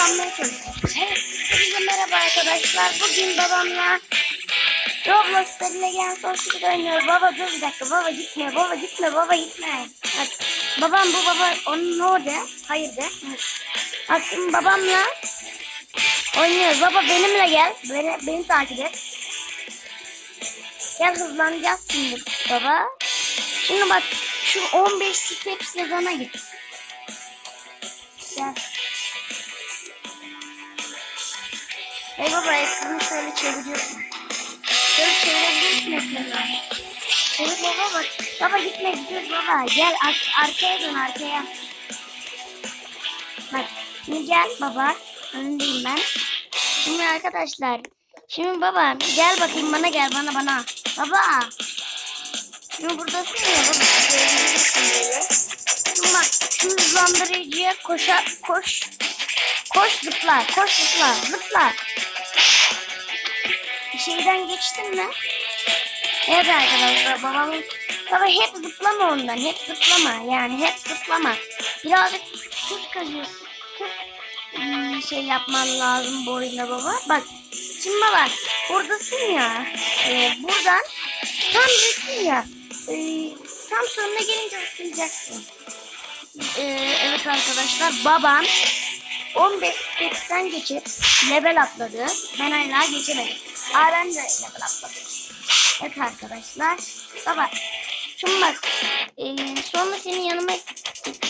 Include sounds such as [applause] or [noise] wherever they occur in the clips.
hızlanmaya çalışıyoruz. Hepinize merhaba arkadaşlar. Bugün babamla Roblox'ta bile gelen son sıkıntı oynuyoruz. Baba dur bir dakika. Baba gitme. Baba gitme. Baba gitme. Bak, babam bu baba onun orada? Hayır de. Bak babamla oynuyoruz. Baba benimle gel. Beni, beni takip et. Gel hızlanacağız şimdi baba. Şimdi bak şu 15 step sezona git. Gel. Hey baba ekranı şöyle çeviriyorsun. Şöyle çevirebiliyorsun ekranı. Çevir baba bak. Baba gitme gidiyoruz baba. Gel ar- arkaya dön arkaya. Bak şimdi gel baba. Önündeyim ben. Şimdi arkadaşlar. Şimdi baba gel bakayım bana gel bana bana. Baba. Şimdi buradasın ya baba. Şimdi bak şu hızlandırıcıya koşa koş. Koş zıpla, koş zıpla, zıpla. Şeyden geçtin mi? Evet arkadaşlar babamın Baba hep zıplama ondan, hep zıplama yani hep zıplama. Birazcık kız kazıyorsun. Kız hmm, şey yapman lazım boyuna baba. Bak şimdi baba buradasın ya. E, buradan tam düştün ya. E, tam sonuna gelince zıplayacaksın. E, evet arkadaşlar babam 15 step'ten geçip level atladı. Ben hala geçemedim. Ben de level atladım. Evet arkadaşlar. Baba şimdi bak e, sonra senin yanıma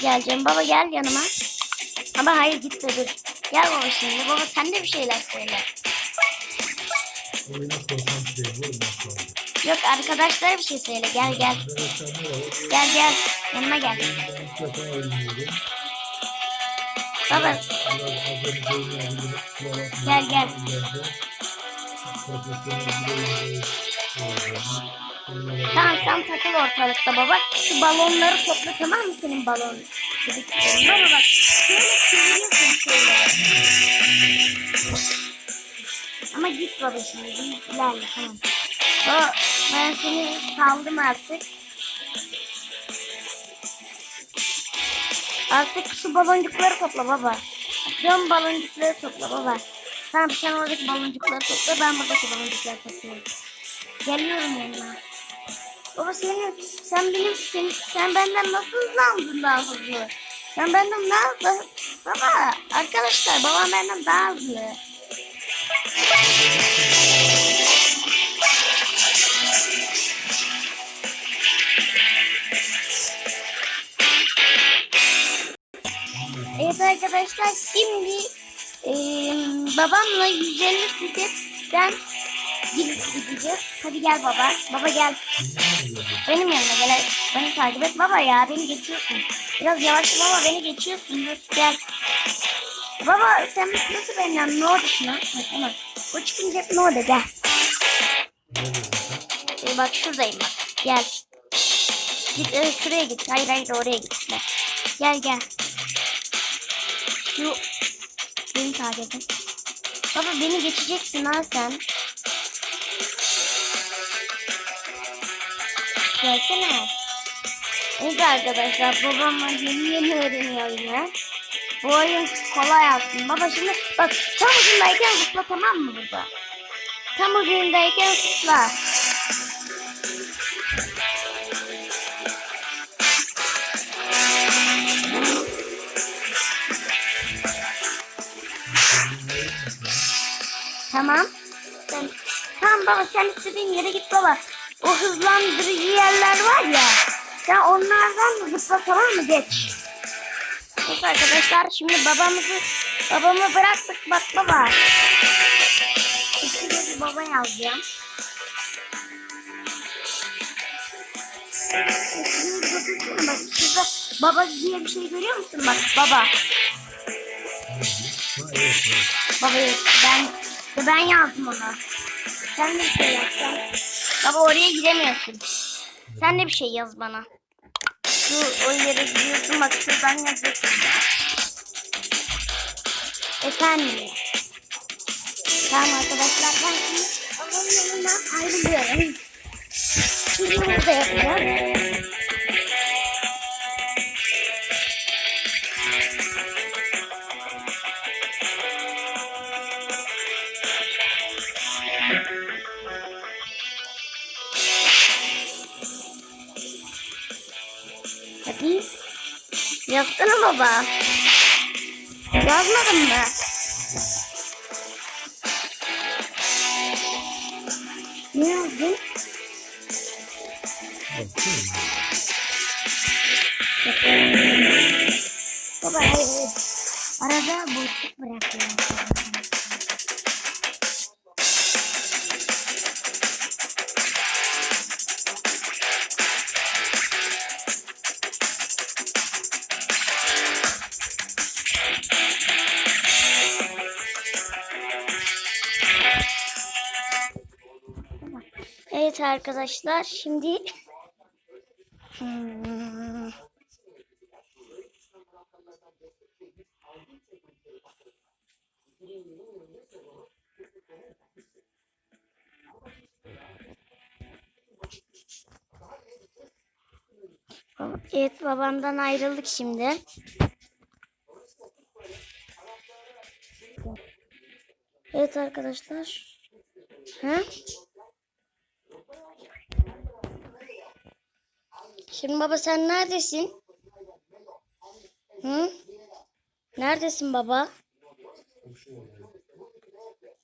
geleceğim. Baba gel yanıma. Ama hayır gitme dur. Gel baba şimdi. Baba sen de bir şeyler söyle. Şey. Yok arkadaşlar bir şey söyle. Gel gel. Gel gel. Yanıma gel. Defa oynuyorum. Baba. Gel, gel. Tamam sen takıl ortalıkta baba. Şu balonları topla tamam mı senin balon? Baba bak. Şöyle çeviriyorsun şöyle. Ama git baba şimdi. İlerle tamam. Baba ben seni saldım artık. Artık şu baloncukları topla baba. Dön baloncukları topla baba. Tamam sen oradaki baloncukları topla ben buradaki baloncukları topluyorum. Geliyorum yanına. Baba senin, sen benim, sen, sen benden nasıl hızlandın daha hızlı? Sen benden daha, daha baba arkadaşlar babam benden daha hızlı. Evet arkadaşlar şimdi e, babamla 150 stepten gideceğiz. Hadi gel baba. Baba gel. Benim yanıma gel. Beni takip et baba ya. Beni geçiyorsun. Biraz yavaş baba beni geçiyorsun. Dur gel. Baba sen nasıl benden ne oldu? Bak hemen. O çıkınca ne oldu gel. Ee, bak şuradayım bak. Gel. Git e, şuraya git. Hayır hayır oraya gitme. Gel gel. Şu beni takip. Baba beni geçeceksin ha sen. Gelsene. Evet arkadaşlar babamla yeni yeni öğreniyor yine. Bu oyun kolay aslında. Baba şimdi bak tam ucundayken zıpla tamam mı burada? Tam ucundayken zıpla. Tamam. Sen, tamam baba sen istediğin yere git baba. O hızlandırıcı yerler var ya. Sen onlardan zıpla tamam mı geç. Evet arkadaşlar şimdi babamızı babamı bıraktık bak baba. İçinde bir baba yazacağım. Bak şurada baba diye bir şey görüyor musun bak baba. Baba yok, ben ben yazdım ona. Sen de bir şey yazsan. Baba oraya gidemiyorsun. Sen de bir şey yaz bana. Şu o yere gidiyorsun bak şuradan yazıyorsun. Efendim. Tamam arkadaşlar ben şimdi babamın yanından ayrılıyorum. Şimdi burada yapacağım. Yazsana baba. Yazmadın mı? Ne yazdın? Baba hayır. Arada boşluk bırakıyorum. Arkadaşlar şimdi Hmm. Evet babamdan ayrıldık şimdi. Evet arkadaşlar. Ha? Şimdi baba sen neredesin? Hı? Neredesin baba?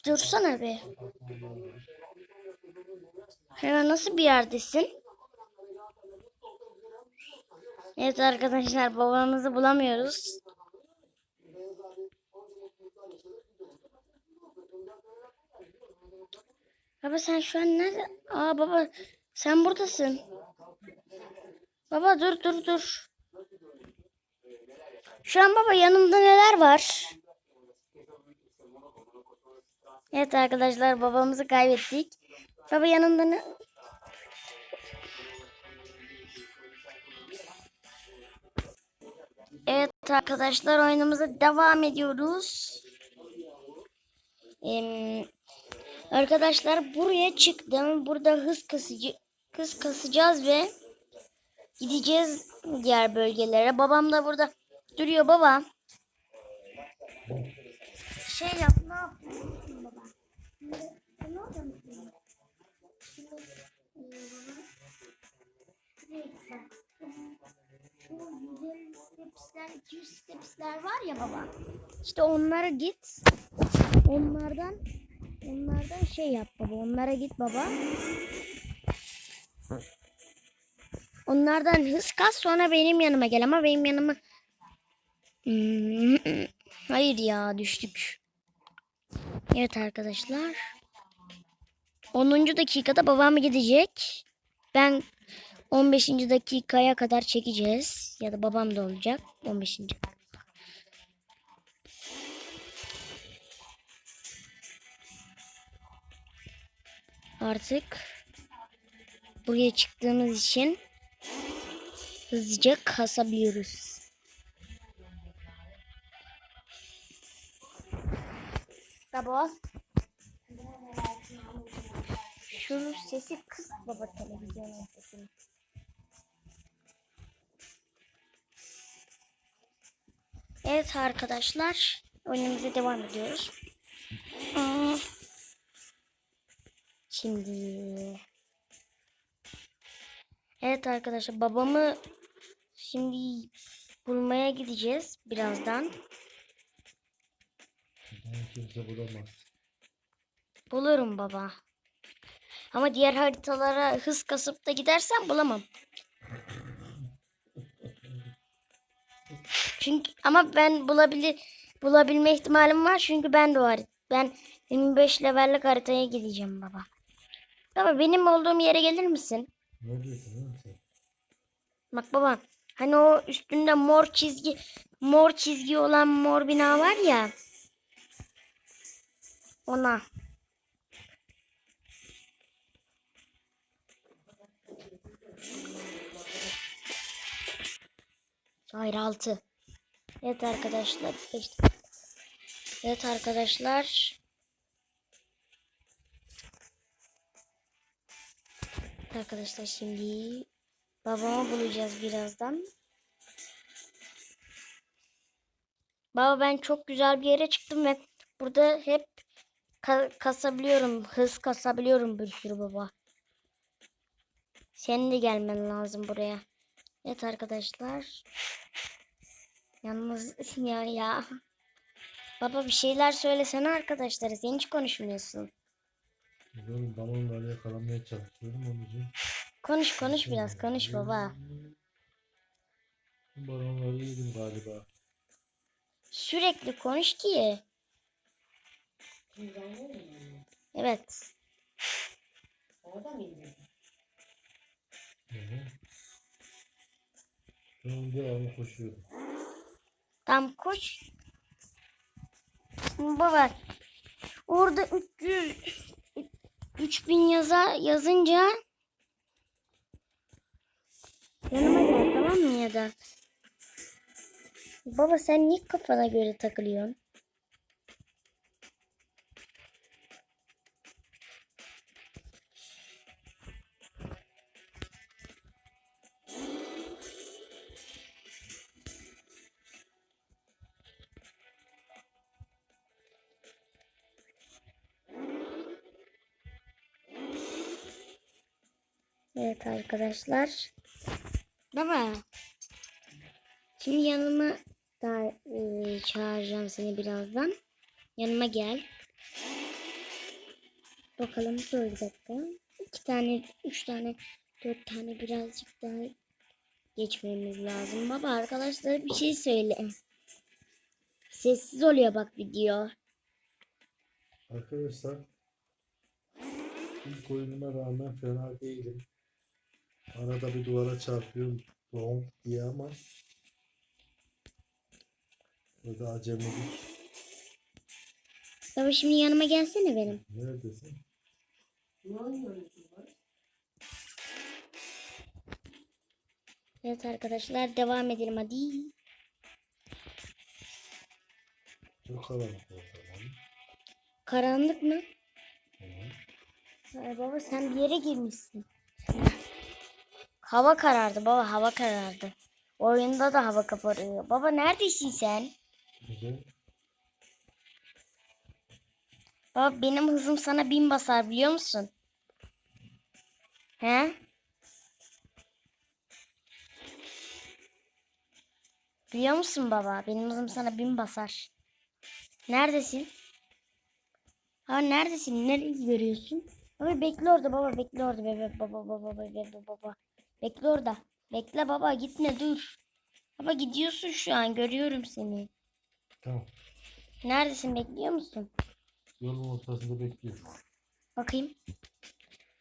Dursana bir. Hemen nasıl bir yerdesin? Evet arkadaşlar babamızı bulamıyoruz. Baba sen şu an nerede? Aa baba sen buradasın. Baba dur dur dur. Şu an baba yanımda neler var? Evet arkadaşlar babamızı kaybettik. Baba yanında ne? Evet arkadaşlar oyunumuza devam ediyoruz. Em, arkadaşlar buraya çıktım. Burada hız kasıcı hız kasacağız ve gideceğiz diğer bölgelere. Babam da burada duruyor baba. Şey yap ne yapıyorsun baba? E. Şu 150 stepsler, 200 stepsler var ya baba. İşte onlara git. Onlardan onlardan şey yap baba. Onlara git baba. Onlardan hız kas sonra benim yanıma gel ama benim yanıma Hmm, Hayır ya düştük. Evet arkadaşlar. 10. dakikada babam gidecek. Ben 15. dakikaya kadar çekeceğiz. Ya da babam da olacak. 15. Artık buraya çıktığımız için hızlıca kasabiliyoruz. Baba. Şu sesi kıs baba televizyonun sesini. Evet arkadaşlar. Oyunumuza devam ediyoruz. Şimdi. Evet arkadaşlar babamı şimdi bulmaya gideceğiz birazdan. Onu kimse bulamaz. Bulurum baba. Ama diğer haritalara hız kasıp da gidersem bulamam. Çünkü ama ben bulabilir bulabilme ihtimalim var çünkü ben de harit ben 25 levellik haritaya gideceğim baba. Baba benim olduğum yere gelir misin? Ne diyorsun? Bak baba hani o üstünde mor çizgi mor çizgi olan mor bina var ya. Ona. Hayır altı. Evet arkadaşlar. Evet arkadaşlar. Arkadaşlar şimdi babamı bulacağız birazdan. Baba ben çok güzel bir yere çıktım ve burada hep ka- kasabiliyorum. Hız kasabiliyorum bir sürü baba. Senin de gelmen lazım buraya. Evet arkadaşlar. Yalnız [laughs] ya ya. Baba bir şeyler söylesene arkadaşlara. Sen hiç konuşmuyorsun. Oğlum balonları yakalamaya çalışıyorum onun için. Konuş konuş biraz konuş baba. Balonları yedim galiba. Sürekli konuş ki. Evet. Orada mıydı? Hı hı. Şu an devamlı koşuyorum. Tam koş. Baba orada 300 3000 yaza yazınca yanıma gel tamam mı ya da Baba sen niye kafana göre takılıyorsun? Evet arkadaşlar. Baba. Şimdi yanıma da e, çağıracağım seni birazdan. Yanıma gel. Bakalım dur bir dakika. İki tane, üç tane, dört tane birazcık daha geçmemiz lazım. Baba arkadaşlar bir şey söyle. Sessiz oluyor bak video. Arkadaşlar ilk oyunuma rağmen fena değilim. Arada bir duvara çarpıyorum. Doğum diye ama o da acemilik. Baba şimdi yanıma gelsene benim. Neredesin? Ne lan? Evet arkadaşlar devam edelim hadi. Çok karanlık o zaman. Karanlık mı? Hı. Ay baba sen bir yere girmişsin. Hava karardı baba hava karardı. Oyunda da hava kaparıyor. Baba neredesin sen? Güzel. Baba benim hızım sana bin basar biliyor musun? He? Biliyor musun baba? Benim hızım sana bin basar. Neredesin? Ha neredesin? Nereyi görüyorsun? Baba bekle orada baba bekle orada bebe baba baba bebe baba. Bekle orada. Bekle baba gitme dur. Baba gidiyorsun şu an görüyorum seni. Tamam. Neredesin bekliyor musun? Yolun ortasında bekliyorum. Bakayım.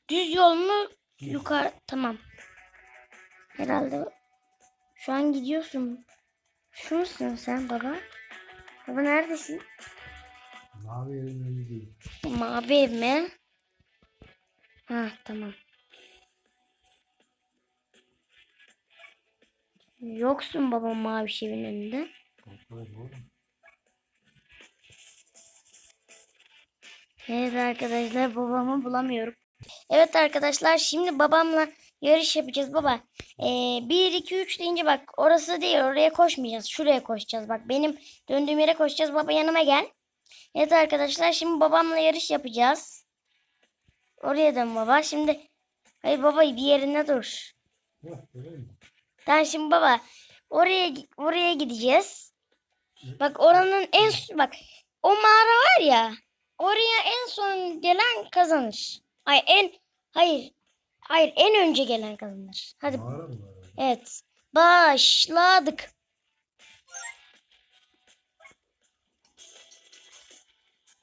Düz yol mu? Yukarı. Tamam. Herhalde. Şu an gidiyorsun. Şu musun sen baba? Baba neredesin? Mavi evin önü değil. Mavi ev mi? Ha tamam. Yoksun baba mavi evin önünde. Evet arkadaşlar babamı bulamıyorum. Evet arkadaşlar şimdi babamla yarış yapacağız baba. Ee, 1 2 3 deyince bak orası değil oraya koşmayacağız. Şuraya koşacağız bak benim döndüğüm yere koşacağız. Baba yanıma gel. Evet arkadaşlar şimdi babamla yarış yapacağız. Oraya dön baba. Şimdi hayır baba bir yerinde dur. Mi? Tamam şimdi baba oraya oraya gideceğiz. Bak oranın en bak o mağara var ya oraya en son gelen kazanır. Ay en hayır hayır en önce gelen kazanır. Hadi Mağara mı evet başladık.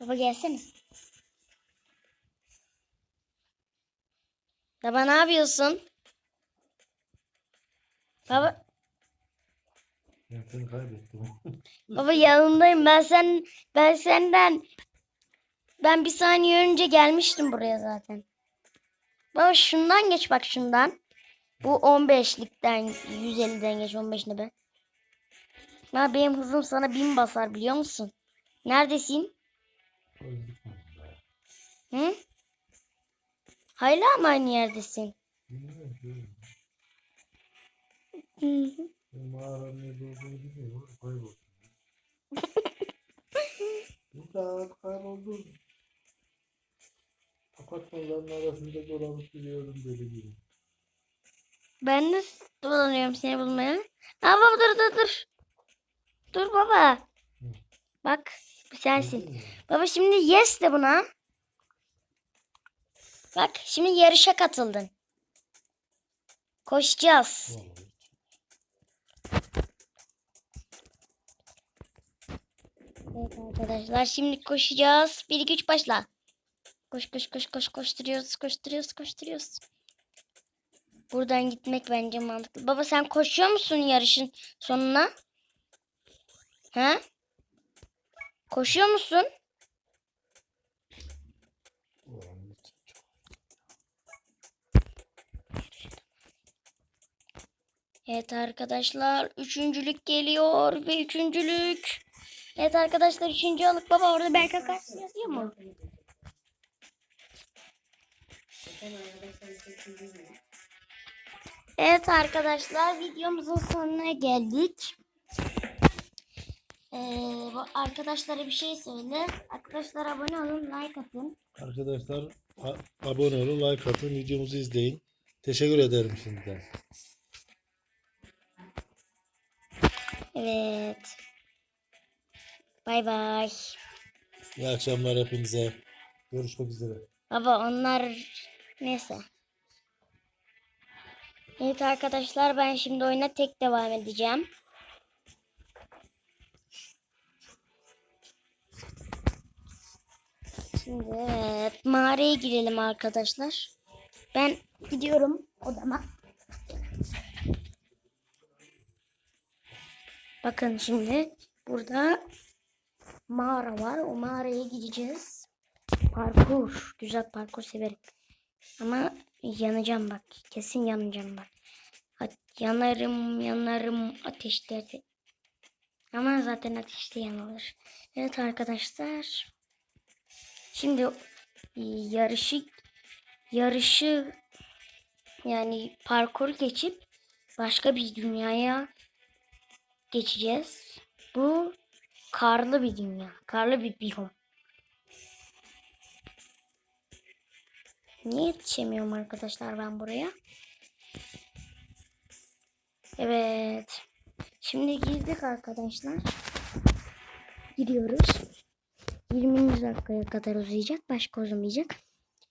Baba gelsene. Baba ne yapıyorsun? Baba Ben seni kaybettim. [laughs] Baba yanındayım. Ben sen ben senden ben bir saniye önce gelmiştim buraya zaten. Baba şundan geç bak şundan. Bu 15'likten 150'den geç 15'ine be. Baba benim hızım sana bin basar biliyor musun? Neredesin? Hı? Hala mı aynı yerdesin? Bilmiyorum ki. Hı hı. Ben mağaranın olduğunu bilmiyorum. oğlum, Kayboldum. [laughs] Burada kayboldum. Apartmanların arasında dolanıp gidiyorum deli gibi. Ben de dolanıyorum seni bulmaya. Aa baba dur dur dur. Dur baba. Hı. Bak bu sensin. Baba şimdi yes de buna. Bak şimdi yarışa katıldın. Koşacağız. Vallahi. Evet arkadaşlar şimdi koşacağız. 1 2 3 başla. Koş koş koş koş koşturuyoruz koşturuyoruz koşturuyoruz. Buradan gitmek bence mantıklı. Baba sen koşuyor musun yarışın sonuna? He? Koşuyor musun? Evet arkadaşlar üçüncülük geliyor ve üçüncülük. Evet arkadaşlar üçüncü alık baba orada Berkay karşı yazıyor mu? Evet arkadaşlar videomuzun sonuna geldik. Ee, arkadaşlara bir şey söyle. Arkadaşlar abone olun, like atın. Arkadaşlar abone olun, like atın, videomuzu izleyin. Teşekkür ederim şimdiden. Evet. Bay bay. İyi akşamlar hepinize. Görüşmek üzere. Baba onlar neyse. Evet arkadaşlar ben şimdi oyuna tek devam edeceğim. Şimdi evet mağaraya girelim arkadaşlar. Ben gidiyorum odama. Bakın şimdi burada mağara var. O mağaraya gideceğiz. Parkur. Güzel parkur severim. Ama yanacağım bak. Kesin yanacağım bak. Yanarım yanarım ateşlerde. Ama zaten ateşte yanılır. Evet arkadaşlar. Şimdi e, yarışı yarışı yani parkur geçip başka bir dünyaya geçeceğiz. Bu karlı bir dünya. Karlı bir biyom. Niye yetişemiyorum arkadaşlar ben buraya? Evet. Şimdi girdik arkadaşlar. Gidiyoruz. 20. dakikaya kadar uzayacak. Başka uzamayacak.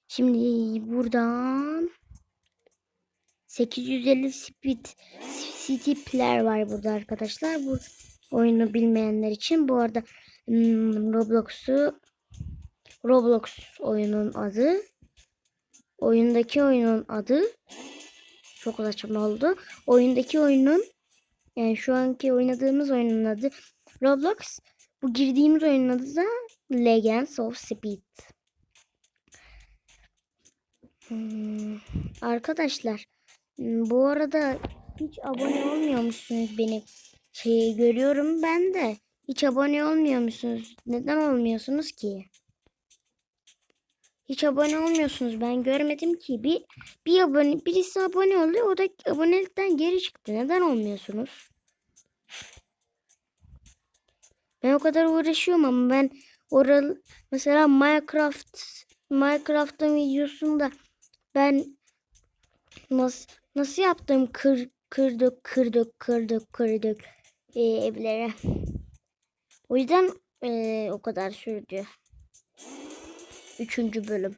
Şimdi buradan 850 speed stipler var burada arkadaşlar. Bu oyunu bilmeyenler için. Bu arada hmm, Roblox'u Roblox oyunun adı. Oyundaki oyunun adı çok saçma oldu. Oyundaki oyunun yani şu anki oynadığımız oyunun adı Roblox. Bu girdiğimiz oyunun adı da Legends of Speed. Hmm, arkadaşlar hmm, bu arada hiç abone olmuyormuşsunuz benim. Şeyi görüyorum ben de. Hiç abone olmuyormuşsunuz. Neden olmuyorsunuz ki? Hiç abone olmuyorsunuz. Ben görmedim ki. Bir bir abone birisi abone oldu. O da abonelikten geri çıktı. Neden olmuyorsunuz? Ben o kadar uğraşıyorum ama ben oral mesela Minecraft Minecraft'ın videosunda ben nasıl nasıl yaptım kır kırdık kırdık kırdık kırdık e, evlere. O yüzden e, o kadar sürdü. Üçüncü bölüm.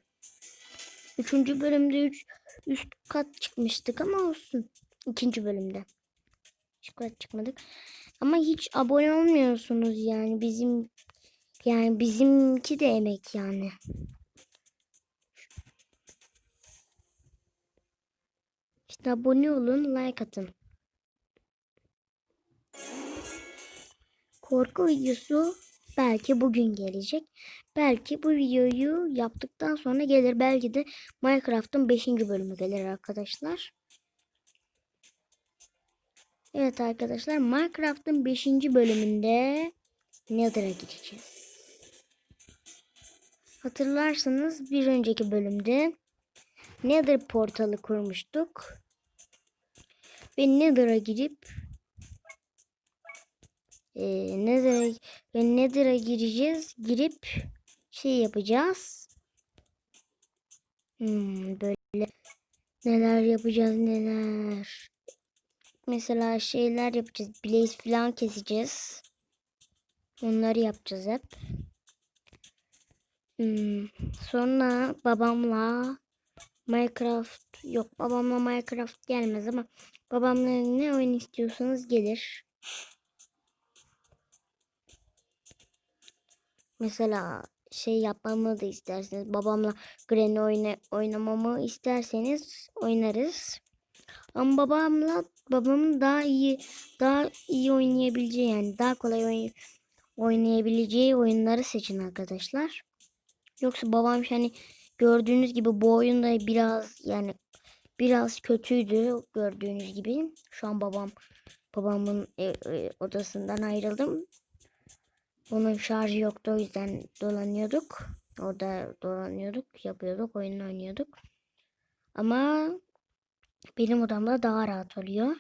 Üçüncü bölümde üç, üst kat çıkmıştık ama olsun. İkinci bölümde. Üst kat çıkmadık. Ama hiç abone olmuyorsunuz yani bizim yani bizimki de emek yani. İşte abone olun, like atın. Korku videosu belki bugün gelecek. Belki bu videoyu yaptıktan sonra gelir. Belki de Minecraft'ın 5. bölümü gelir arkadaşlar. Evet arkadaşlar Minecraft'ın 5. bölümünde Nether'a gideceğiz. Hatırlarsanız bir önceki bölümde Nether portalı kurmuştuk. Ve Nether'a gidip e, Nether'a ve Nether'a gireceğiz. Girip şey yapacağız. Hmm, böyle neler yapacağız neler. Mesela şeyler yapacağız. Blaze falan keseceğiz. Onları yapacağız hep. Hmm, Sonra babamla Minecraft yok babamla Minecraft gelmez ama babamla ne oyun istiyorsanız gelir. Mesela şey yapmamı da isterseniz babamla Granny oyna, oynamamı isterseniz oynarız. Ama babamla babamın daha iyi daha iyi oynayabileceği yani daha kolay oyn oynayabileceği oyunları seçin arkadaşlar. Yoksa babam hani gördüğünüz gibi bu oyunda biraz yani biraz kötüydü gördüğünüz gibi. Şu an babam babamın e, e, odasından ayrıldım. Onun şarjı yoktu o yüzden dolanıyorduk. Orada dolanıyorduk, yapıyorduk, oyun oynuyorduk. Ama benim odamda daha rahat oluyor.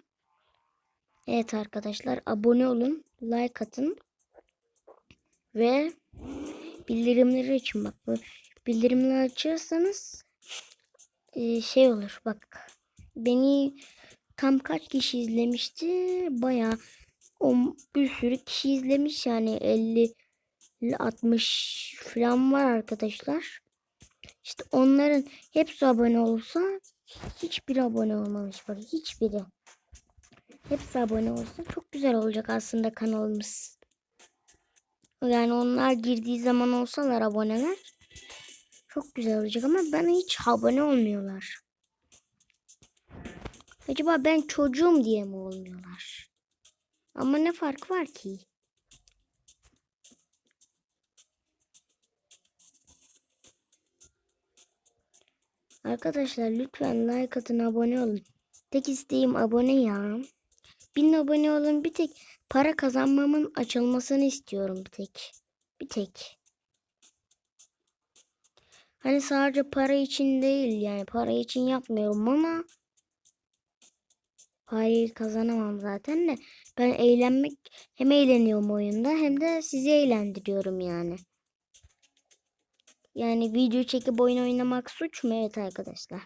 Evet arkadaşlar abone olun, like atın ve bildirimleri açın bak. Bu bildirimleri açarsanız e, şey olur bak. Beni tam kaç kişi izlemişti? Bayağı o bir sürü kişi izlemiş yani 50 ile 60 falan var arkadaşlar. İşte onların hepsi abone olsa hiçbir abone olmamış bak hiçbiri. Hepsi abone olsa çok güzel olacak aslında kanalımız. Yani onlar girdiği zaman olsalar aboneler çok güzel olacak ama bana hiç abone olmuyorlar. Acaba ben çocuğum diye mi olmuyorlar? Ama ne fark var ki? Arkadaşlar lütfen like atın abone olun. Tek isteğim abone ya. Bin abone olun bir tek para kazanmamın açılmasını istiyorum bir tek. Bir tek. Hani sadece para için değil yani para için yapmıyorum ama parayı kazanamam zaten de ben eğlenmek hem eğleniyorum oyunda hem de sizi eğlendiriyorum yani. Yani video çekip oyun oynamak suç mu? Evet arkadaşlar.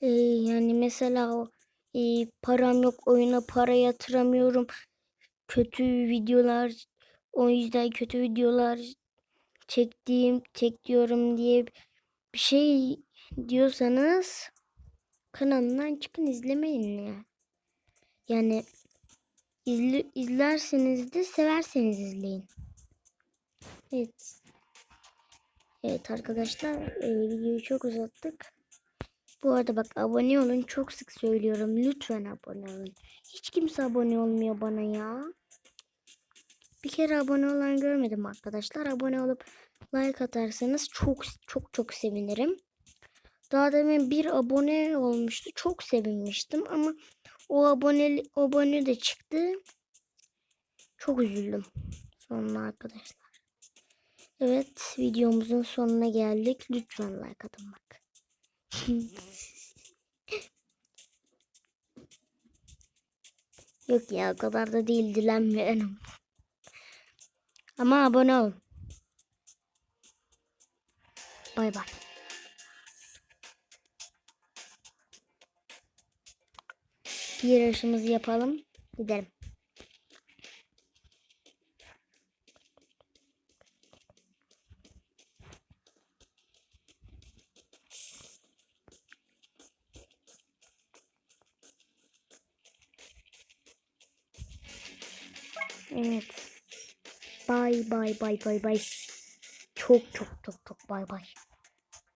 Ee, yani mesela e, param yok oyuna para yatıramıyorum. Kötü videolar o yüzden kötü videolar çektiğim çekiyorum diye bir şey diyorsanız kanalından çıkın izlemeyin ya. Yani izle, izlerseniz de severseniz izleyin. Evet. Evet arkadaşlar e, videoyu çok uzattık. Bu arada bak abone olun çok sık söylüyorum. Lütfen abone olun. Hiç kimse abone olmuyor bana ya. Bir kere abone olan görmedim arkadaşlar. Abone olup like atarsanız çok çok çok sevinirim. Daha demin bir abone olmuştu. Çok sevinmiştim ama o abone abone de çıktı. Çok üzüldüm. Sonra arkadaşlar. Evet videomuzun sonuna geldik. Lütfen like atın bak. [laughs] Yok ya o kadar da değil dilenmiyorum. Ama abone olun. Bay bay. Yarışımızı yapalım. Gidelim. Evet. Bay bay bay bay bay. Çok çok çok çok bay bay.